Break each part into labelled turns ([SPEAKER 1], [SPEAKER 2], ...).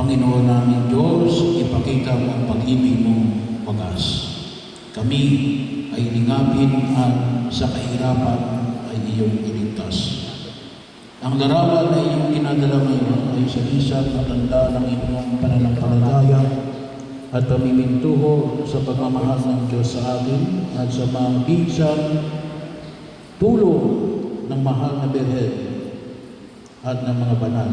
[SPEAKER 1] Panginoon namin Diyos, ipakita mo ang pag-ibig mong wagas. Kami ay lingapin at sa kahirapan ay iyong iligtas. Ang larawan na iyong dinadala ngayon ay sa isang matanda ng inyong pananampalataya at pamimintuho sa pagmamahal ng Diyos sa atin at sa mga bisang tulong ng mahal na Berhen at ng mga banal.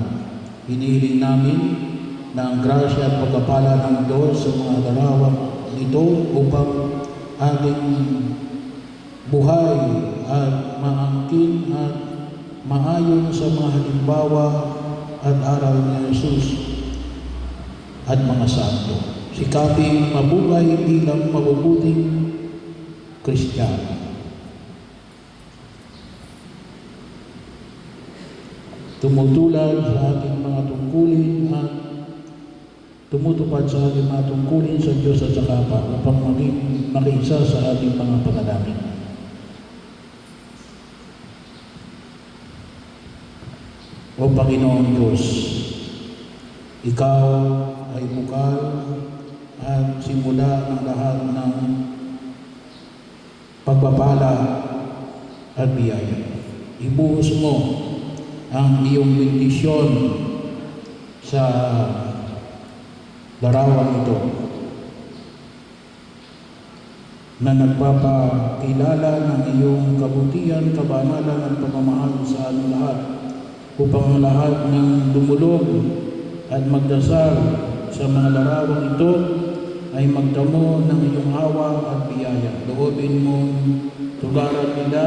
[SPEAKER 1] Hinihiling namin na ang grasya at pagkapala ng Diyos sa mga larawan nito upang ating buhay at maangkin at maayon sa mga halimbawa at aral ni Jesus at mga santo. Sikaping mabuhay bilang mabubuting Kristiyano. Tumutulad sa ating mga tungkulin tumutupad sa ating mga tungkulin sa Diyos at sa kapwa upang maging makiisa sa ating mga panalangin. O Panginoong Diyos, Ikaw ay bukal at simula ng lahat ng pagpapala at biyaya. Ibuhos mo ang iyong bendisyon sa larawan ito na nagpapakilala ng iyong kabutihan, kabanalan at pagmamahal sa aming lahat upang ang lahat ng dumulog at magdasal sa mga larawang ito ay magdamo ng iyong awa at biyaya. Loobin mong tularan nila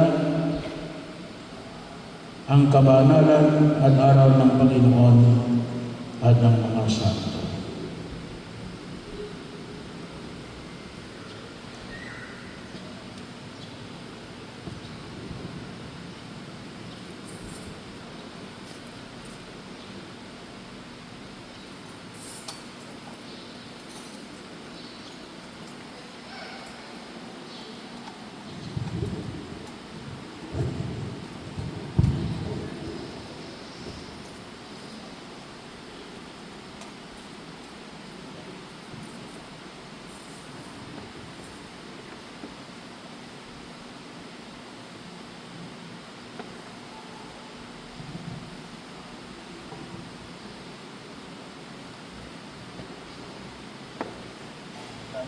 [SPEAKER 1] ang kabanalan at araw ng Panginoon at ng mga santo.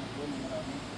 [SPEAKER 1] marami po, marami.